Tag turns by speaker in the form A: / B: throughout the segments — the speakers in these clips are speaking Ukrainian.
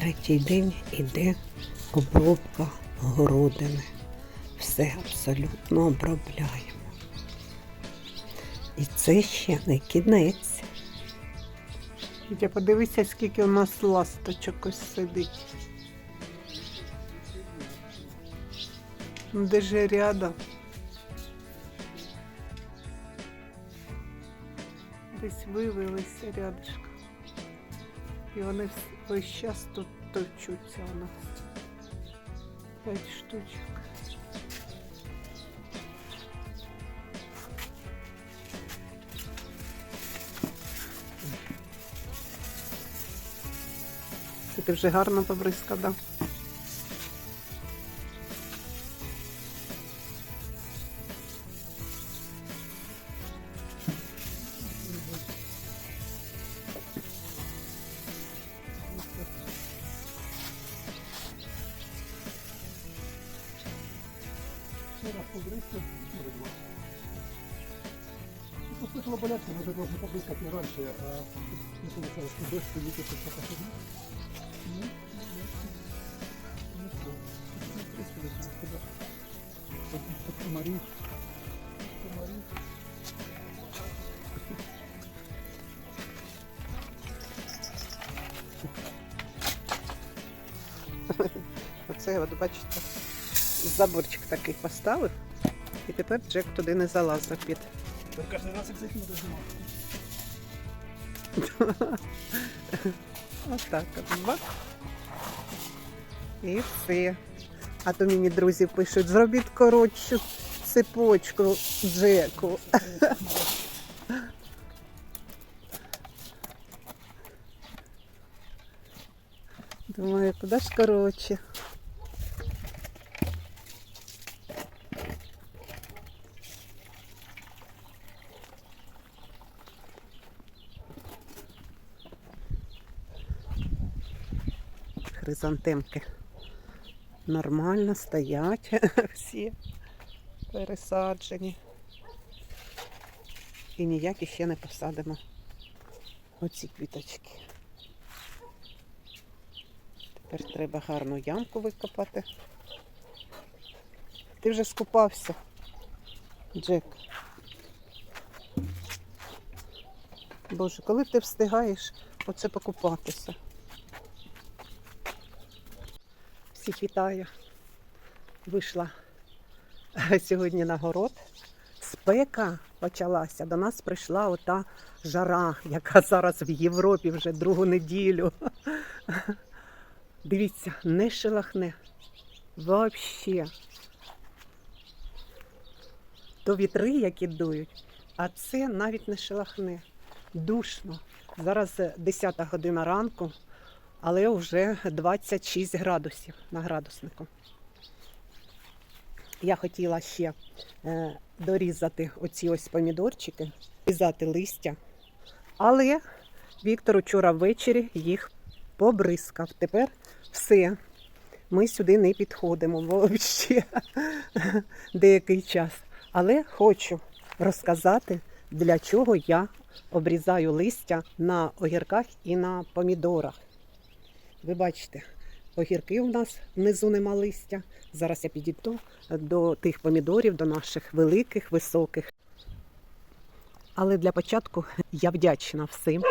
A: Третій день іде обробка городини. Все абсолютно обробляємо. І це ще не кінець.
B: Вітя, подивися, скільки у нас ласточок ось сидить. Ну, Де ж рядом? Десь вивелися рядышком. І вони вс- весь час тут точуться у нас. П'ять штучок. Ти вже гарно побризкав, да?
C: получалось, что дождь прилетит и все посадить. Ну, ну, ну, ну, всё. Ну, прыскали, ну, куда? Под- под комари. Комари.
B: Оце, от бачите, заборчик такий поставив, і тепер Джек туди не залазив під.
C: Да каждый раз, кстати, надо снимать.
B: Отак от бак. І все. А то мені друзі пишуть, зробіть коротшу цепочку Джеку. Думаю, куди ж коротше. Хризантемки нормально стоять всі пересаджені. І ніякі ще не посадимо оці квіточки. Тепер треба гарну ямку викопати. Ти вже скупався, Джек. Боже, коли ти встигаєш оце покупатися? Всіх вітаю. Вийшла сьогодні на город. Спека почалася. До нас прийшла ота жара, яка зараз в Європі вже другу неділю. Дивіться, не шелахне. Вообще. То вітри, які дують, а це навіть не шелахне. Душно. Зараз 10 година ранку, але вже 26 градусів на градуснику. Я хотіла ще е, дорізати оці ось помідорчики, різати листя. Але Віктор учора ввечері їх побризкав. Тепер все. Ми сюди не підходимо взагалі деякий час. Але хочу розказати, для чого я обрізаю листя на огірках і на помідорах. Ви бачите, огірки у нас внизу нема листя. Зараз я підійду до тих помідорів, до наших великих, високих. Але для початку я вдячна всім,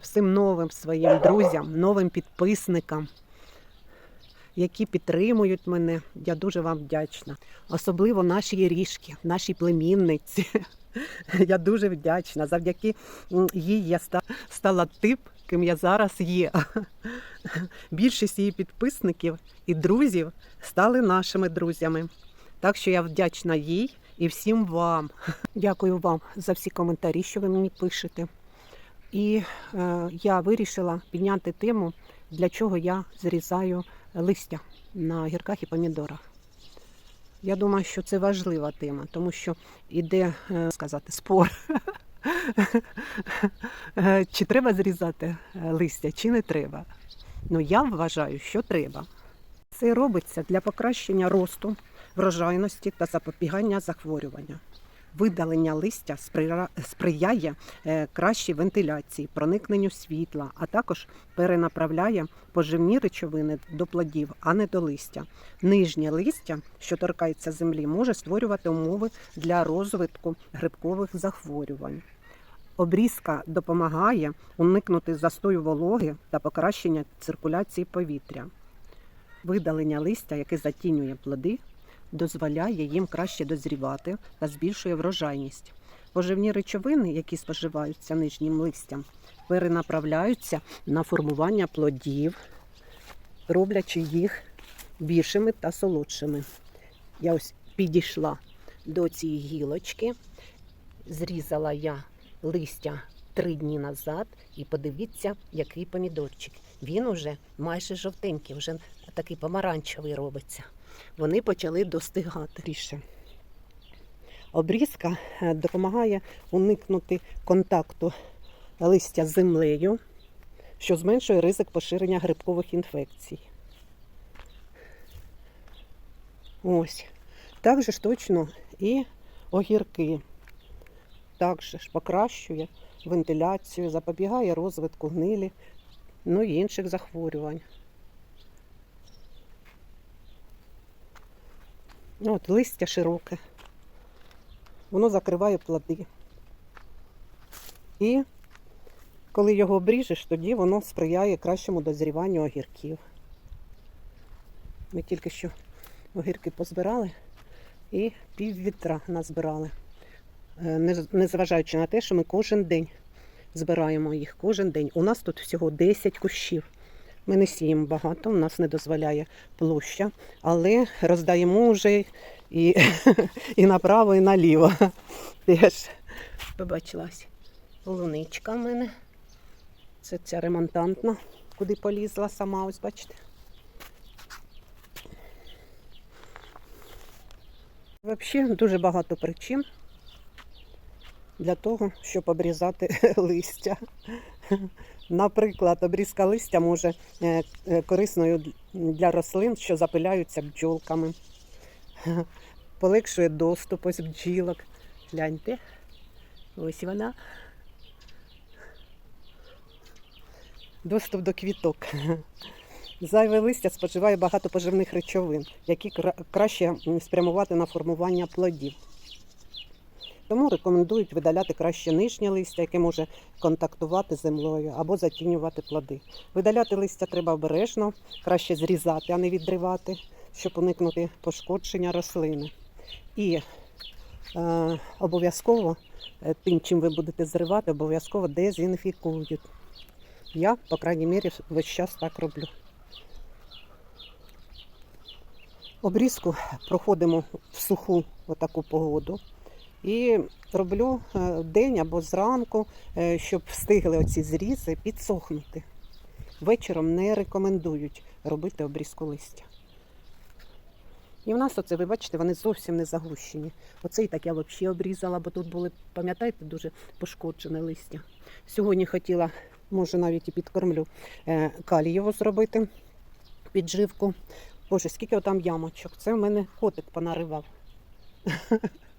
B: всім новим своїм друзям, новим підписникам, які підтримують мене. Я дуже вам вдячна. Особливо нашій ріжки, нашій племінниці. Я дуже вдячна. Завдяки їй я стала тип, ким я зараз є. Більшість її підписників і друзів стали нашими друзями. Так що я вдячна їй і всім вам. Дякую вам за всі коментарі, що ви мені пишете. І е, я вирішила підняти тему, для чого я зрізаю листя на гірках і помідорах. Я думаю, що це важлива тема, тому що іде е, сказати спор. Е, Чи треба зрізати е, листя, чи не треба. Ну я вважаю, що треба. Це робиться для покращення росту, врожайності та запобігання захворювання. Видалення листя сприяє е, кращій вентиляції, проникненню світла, а також перенаправляє поживні речовини до плодів, а не до листя. Нижнє листя, що торкається землі, може створювати умови для розвитку грибкових захворювань. Обрізка допомагає уникнути застою вологи та покращення циркуляції повітря. Видалення листя, яке затінює плоди, дозволяє їм краще дозрівати та збільшує врожайність. Поживні речовини, які споживаються нижнім листям, перенаправляються на формування плодів, роблячи їх більшими та солодшими. Я ось підійшла до цієї гілочки, зрізала я листя три дні назад, і подивіться, який помідорчик. Він уже майже жовтенький, вже такий помаранчевий робиться. Вони почали достигати ріше. Обрізка е, допомагає уникнути контакту листя з землею, що зменшує ризик поширення грибкових інфекцій. Ось. Так же ж точно і огірки. Також ж покращує вентиляцію, запобігає розвитку гнилі, ну і інших захворювань. Ну, От листя широке. Воно закриває плоди. І коли його обріжеш, тоді воно сприяє кращому дозріванню огірків. Ми тільки що огірки позбирали і пів вітра назбирали. Е, Незважаючи на те, що ми кожен день збираємо їх, кожен день. У нас тут всього 10 кущів. Ми не сіємо багато, у нас не дозволяє площа, але роздаємо вже і, і направо, і наліво. Теж побачилась луничка в мене. Це ця ремонтантна, куди полізла сама, ось бачите. Взагалі дуже багато причин для того, щоб обрізати листя. Наприклад, обрізка листя може е, е, корисною для рослин, що запиляються бджолками. Полегшує доступ ось бджілок. Гляньте, ось вона. Доступ до квіток. Зайве листя споживає багато поживних речовин, які краще спрямувати на формування плодів. Тому рекомендують видаляти краще нижнє листя, яке може контактувати з землею або затінювати плоди. Видаляти листя треба обережно, краще зрізати, а не відривати, щоб уникнути пошкодження рослини. І е, обов'язково е, тим, чим ви будете зривати, обов'язково дезінфікують. Я, по крайній мірі, весь час так роблю. Обрізку проходимо в суху отаку погоду. І роблю е, день або зранку, е, щоб встигли оці зрізи підсохнути. Вечором не рекомендують робити обрізку листя. І в нас оце, ви бачите, вони зовсім не загущені. Оцей так я взагалі обрізала, бо тут були, пам'ятаєте, дуже пошкоджене листя. Сьогодні хотіла, може навіть і підкормлю, е, калієво зробити підживку. Боже, скільки там ямочок. Це в мене котик понаривав.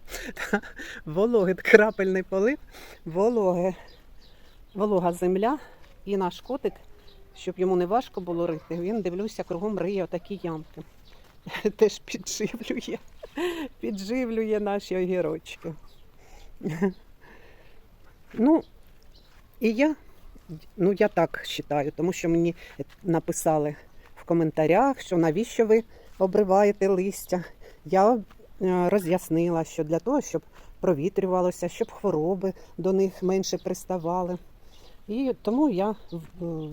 B: Вологий крапельний полив, вологе, волога земля і наш котик, щоб йому не важко було рити, він дивлюся, кругом риє отакі ямки. Теж підживлює, підживлює наші огірочки. Ну, і я, ну я так вважаю, тому що мені написали в коментарях, що навіщо ви обриваєте листя. Я роз'яснила, що для того, щоб провітрювалося, щоб хвороби до них менше приставали. І тому я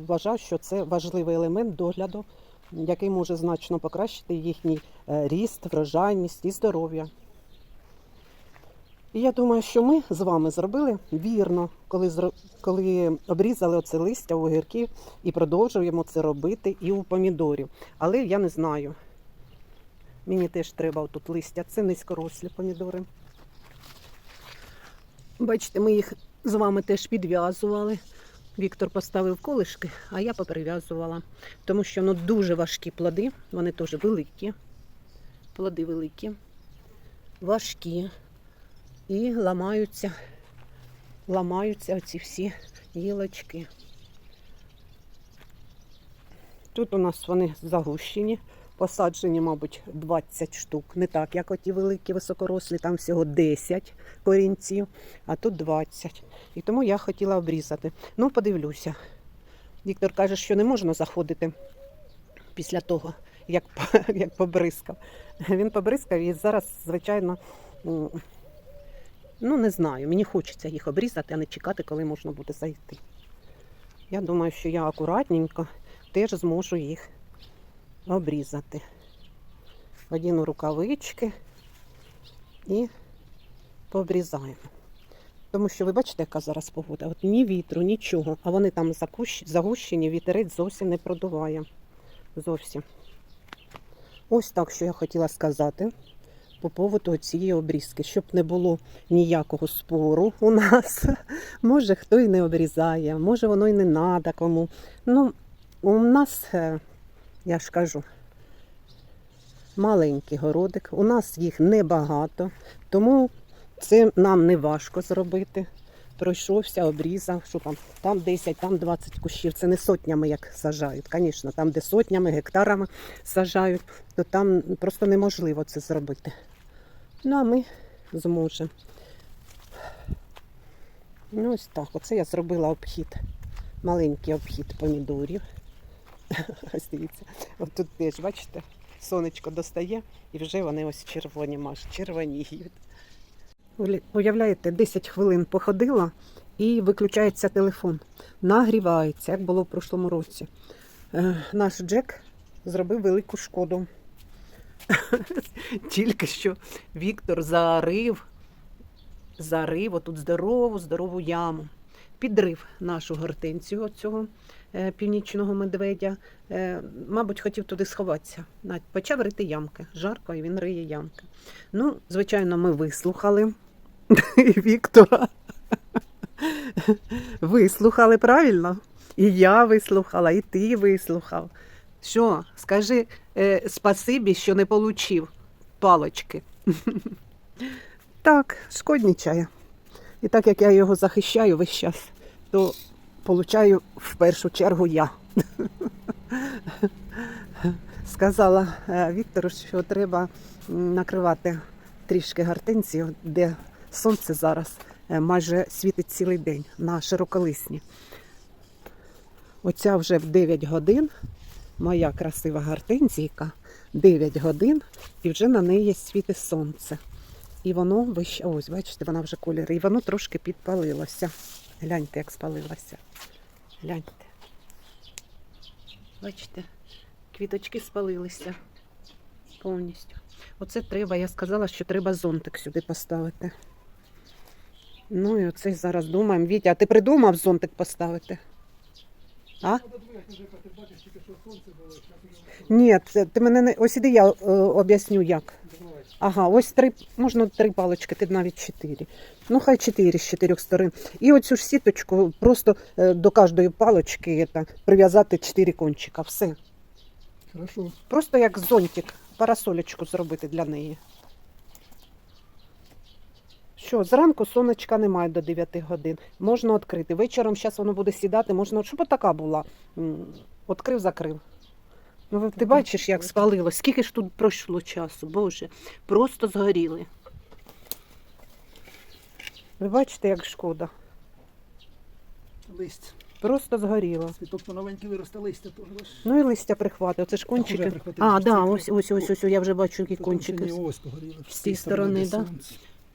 B: вважаю, що це важливий елемент догляду, який може значно покращити їхній е, ріст, врожайність і здоров'я. І я думаю, що ми з вами зробили вірно, коли, коли обрізали оце листя у огірків і продовжуємо це робити і у помідорів. Але я не знаю. Мені теж треба тут листя. Це низькорослі помідори. Бачите, ми їх з вами теж підв'язували. Віктор поставив колишки, а я поприв'язувала. Тому що ну, дуже важкі плоди, вони теж великі. Плоди великі, важкі. і ламаються, ламаються оці всі гілочки. Тут у нас вони загущені, посаджені, мабуть, 20 штук. Не так, як оті великі високорослі, там всього 10 корінців, а тут 20. І тому я хотіла обрізати. Ну, подивлюся. Віктор каже, що не можна заходити після того, як, як побризкав. Він побризкав і зараз, звичайно, ну не знаю, мені хочеться їх обрізати, а не чекати, коли можна буде зайти. Я думаю, що я акуратненько теж зможу їх обрізати. Одіну рукавички і пообрізаємо. Тому що ви бачите, яка зараз погода? От ні вітру, нічого, а вони там загущені, вітерець зовсім не продуває. Зовсім. Ось так, що я хотіла сказати по поводу цієї обрізки, щоб не було ніякого спору у нас. Може, хто і не обрізає, може воно і не треба кому. Ну, у нас, е, я ж кажу, маленький городик, у нас їх небагато, тому це нам не важко зробити. Пройшовся, обрізав, що там, там 10, там 20 кущів. Це не сотнями як сажають. Звісно, там, де сотнями, гектарами сажають, то там просто неможливо це зробити. Ну, а ми зможемо. Ну, ось так. Оце я зробила обхід. Маленький обхід помідорів. Ось дивіться. От тут теж, бачите, сонечко достає і вже вони ось червоні, маш, червоніють. Уявляєте, 10 хвилин походила і виключається телефон. Нагрівається, як було в прошлому році. Е, наш Джек зробив велику шкоду. Тільки що Віктор зарив, зарив отут здорову, здорову яму. Підрив нашу гортенцію цього північного медведя. Е, мабуть, хотів туди сховатися. Почав рити ямки. Жарко, і він риє ямки. Ну, звичайно, ми вислухали Віктора. Вислухали правильно? І я вислухала, і ти вислухав. Що, скажи е, спасибі, що не получив палочки. Так, шкоднічає. І так як я його захищаю весь час, то получаю в першу чергу я. Сказала е, Віктору, що треба накривати трішки гортензію, де сонце зараз е, майже світить цілий день на широколисні. Оця вже в 9 годин, моя красива гортензійка, 9 годин, і вже на неї світить сонце. І воно ось, бачите, вона вже колір, і воно трошки підпалилося. Гляньте, як спалилося. Гляньте. Бачите, квіточки спалилися повністю. Оце треба, я сказала, що треба зонтик сюди поставити. Ну і оце зараз думаємо. Вітя, а ти придумав зонтик поставити? А? Ні, ти мене не. Ось іди я е, об'ясню як. Ага, ось три, можна три палочки, ти навіть чотири. Ну, хай чотири з чотирьох сторон. І оцю ж сіточку просто е, до кожної палочки це, прив'язати чотири кончика. Все.
C: Хорошо.
B: Просто як зонтик, парасолечку зробити для неї. Що, зранку сонечка немає до 9 годин. Можна відкрити. Вечором зараз воно буде сідати, можна, щоб така була. М, Відкрив, закрив. Ну, ти бачиш, як спалило. Скільки ж тут пройшло часу, Боже. Просто згоріли. Ви бачите, як шкода.
C: Листь.
B: Просто згоріло.
C: Цвіток то новенький виросте, листя теж. бачиш?
B: Ну і листя прихватив. Це ж кончики. А,
C: ж
B: да, ось, ось, ось, ось, я вже бачу, які кончики.
C: ще ось погоріли.
B: з цієї сторони, да?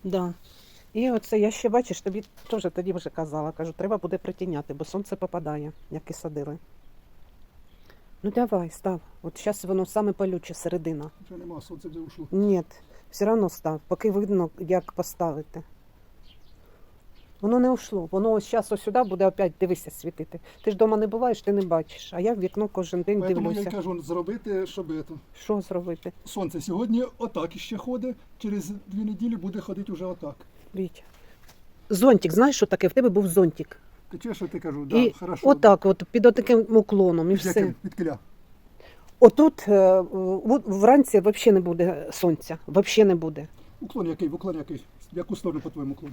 B: Да. І оце я ще бачиш, тобі теж тоді вже казала, кажу, треба буде притіняти, бо сонце попадає, як і садили. Ну давай, став. От зараз воно саме палюче середина.
C: Вже нема, сонце вже ушло.
B: Ні, все одно став, поки видно, як поставити. Воно не ушло. Воно ось зараз ось сюди буде опять дивися світити. Ти ж вдома не буваєш, ти не бачиш. А я в вікно кожен день
C: Тому я й кажу, зробити, щоб это.
B: Що зробити?
C: сонце сьогодні отак іще ходить, через дві неділі буде ходити вже отак.
B: Вітя. Зонтик, знаєш, що таке? В тебе був зонтик.
C: Ти чуєш, що ти кажу? Да,
B: І
C: хорошо.
B: отак, от під отаким уклоном, і
C: Від
B: все.
C: яки- киля.
B: Отут е, вранці взагалі не буде сонця. Взагалі не буде.
C: Уклон який, уклон який. В яку сторону по-твоєму клон?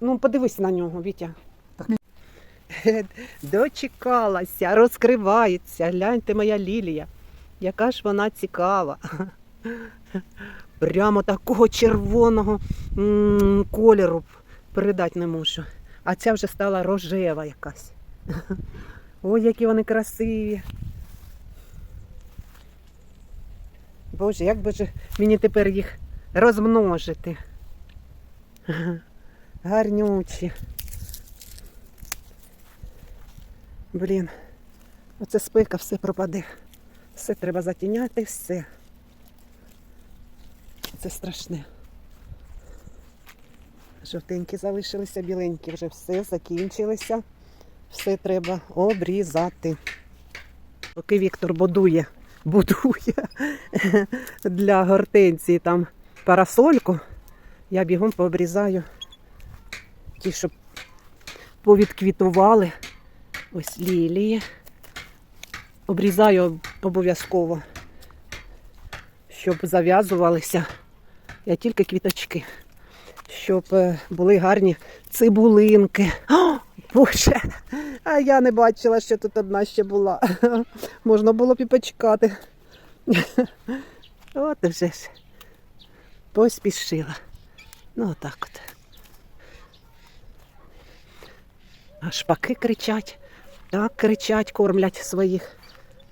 B: Ну, подивись на нього, Вітя. Дочекалася, розкривається. Гляньте, моя лілія. Яка ж вона цікава. Прямо такого червоного м, кольору передати не можу. А ця вже стала рожева якась. Ой, які вони красиві. Боже, як би же мені тепер їх розмножити. Гарнючі. Блін, оце спека, все пропаде. Все треба затіняти, все. Це страшне. Жовтенькі залишилися, біленькі вже все закінчилися. Все треба обрізати. Поки Віктор будує, будує для гортензії там парасольку, я бігом пообрізаю ті, щоб повідквітували. Ось лілії. Обрізаю обов'язково, щоб зав'язувалися. Я тільки квіточки, щоб е, були гарні цибулинки. О, Боже! А я не бачила, що тут одна ще була. Можна було б і почекати. От вже ж. Поспішила. Ну, отак от. А шпаки кричать. Так кричать, кормлять своїх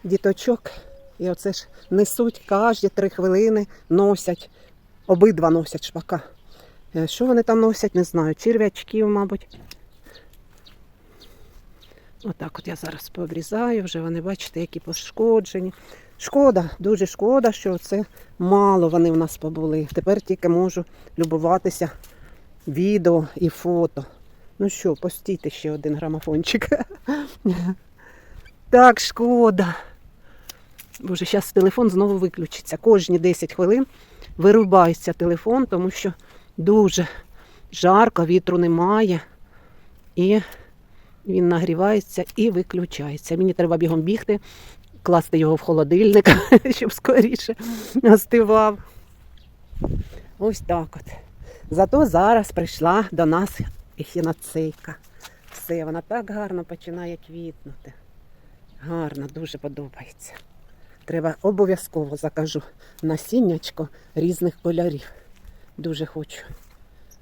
B: діточок. І оце ж несуть кожні три хвилини, носять. Обидва носять шпака. Е, Що вони там носять, не знаю. Черв'ячків, мабуть. Отак от я зараз пообрізаю, вже вони, бачите, які пошкоджені. Шкода, дуже шкода, що це мало вони в нас побули. Тепер тільки можу любуватися відео і фото. Ну що, постійте ще один грамофончик. Так, шкода. Боже, зараз телефон знову виключиться. Кожні 10 хвилин вирубається телефон, тому що дуже жарко, вітру немає. І він нагрівається і виключається. Мені треба бігом бігти, класти його в холодильник, щоб скоріше остивав. Ось так от. Зато зараз прийшла до нас ехінацейка. Все, вона так гарно починає квітнути. Гарно, дуже подобається. Треба обов'язково закажу насіннячко різних кольорів. Дуже хочу.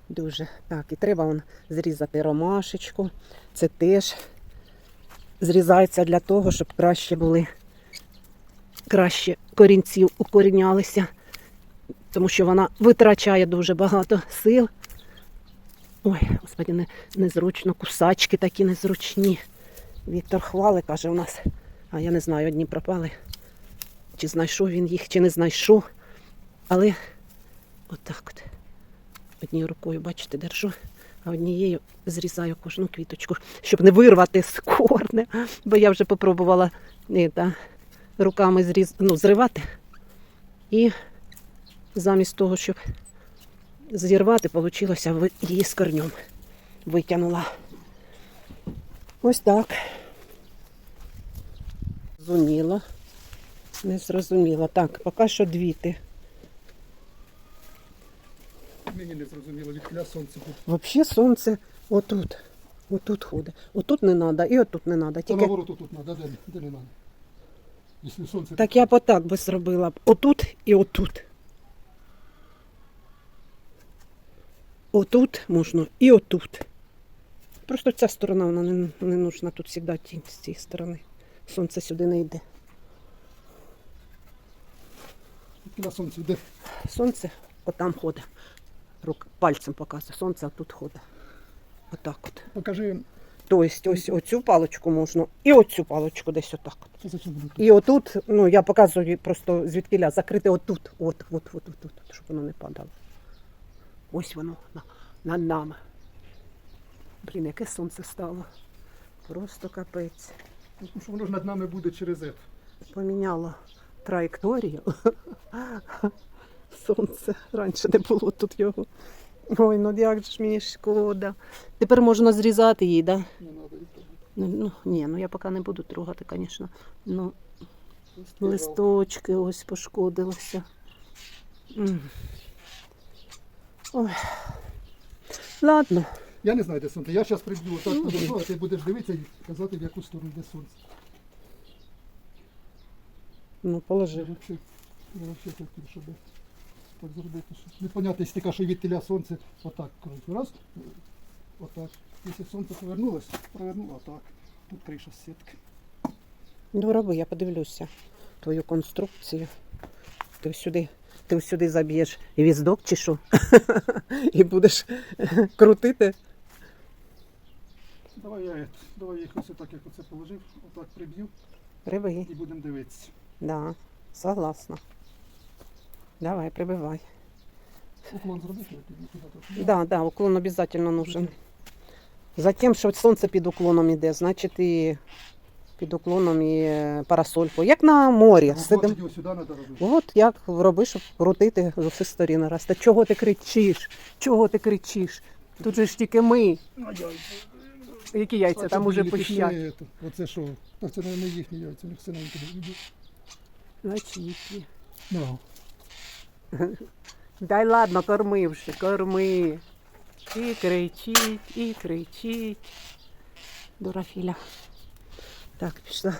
B: Дуже. Так, і треба вон зрізати ромашечку. Це теж зрізається для того, щоб краще були, краще корінців укорінялися, тому що вона витрачає дуже багато сил. Ой, господи, не, незручно, кусачки такі незручні. Віктор хвали, каже, у нас, а я не знаю, одні пропали. Чи знайшов він їх, чи не знайшов. Але отак от. Однією рукою, бачите, держу, а однією зрізаю кожну квіточку, щоб не вирвати з корня. Бо я вже попробувала е, та, руками зріз... ну, зривати. І замість того, щоб зірвати, вийшло її з корнем. Витягнула. Ось так. Зрозуміло. Не зрозуміло. Так, поки що двіти.
C: Мені не зрозуміло, від сонце тут.
B: Взагалі сонце отут. Отут ходить. Отут не треба і отут не треба.
C: Та
B: Тільки...
C: наоборот тут надо, де, де не надо. Якщо сонце
B: Так я б отак би зробила. б. Отут і отут. Отут можна і отут. Просто ця сторона вона не, не нужна. Тут завжди тінь з цієї сторони. Сонце сюди не йде.
C: від кля сонце йде.
B: Сонце отам ходить. Рук пальцем показує. Сонце отут ходить. Отак от.
C: Покажи,
B: Тобто ось оцю паличку можна і оцю паличку десь отак. от.
C: тут?
B: І отут, ну я показую просто звідкиля, закрити отут, от, от, от, от, от, щоб воно не падало. Ось воно на, над нами. Блін, яке сонце стало. Просто капець.
C: Ну, Тому що воно ж над нами буде через це.
B: Поміняло траєкторію. Сонце. Раніше не було тут його. Ой, ну як же ж мені шкода. Тепер можна зрізати її, так? Да? Ну, ну, ні, ну я поки не буду трогати, звісно. Ну, листочки ось пошкодилися. Ой, Ладно.
C: Я не знаю, де сонце. Я зараз приб'ю отак подожду, а ти будеш дивитися і казати, в яку сторону йде сонце.
B: Ну, положи.
C: Я взагалі- я взагалі хотів, щоб так зробити. Щоб... Непонятно, якщо ти кажеш, що від теля сонце отак коротше, раз, е, отак. Якщо сонце повернулось, провернуло отак. Тут криша з сітки.
B: Ну, роби, я подивлюся твою конструкцію. Ти сюди, ти сюди заб'єш віздок чи що? І будеш крутити.
C: Давай я, давай я їх ось так, як оце положив, отак приб'ю
B: Приби.
C: і будемо дивитися.
B: Да, согласна. Давай, прибивай.
C: Уклон трохи.
B: Да, да, уклон обязательно нужен. Затем, що сонце під уклоном іде, значить і під уклоном і е, парасольку. Як на морі.
C: Ну,
B: Сидим.
C: от
B: як роби, щоб крутити з усіх сторін раз. Та чого ти кричиш? Чого ти кричиш? Тут же ж тільки ми. Які яйця там уже пищать.
C: Оце що? Це, мабуть, їхні яйця, синенькі йдуть.
B: Значить, їхні. Дай ладно, корми вже, корми. І кричить, і кричить. Дурафіля. Так, пішла.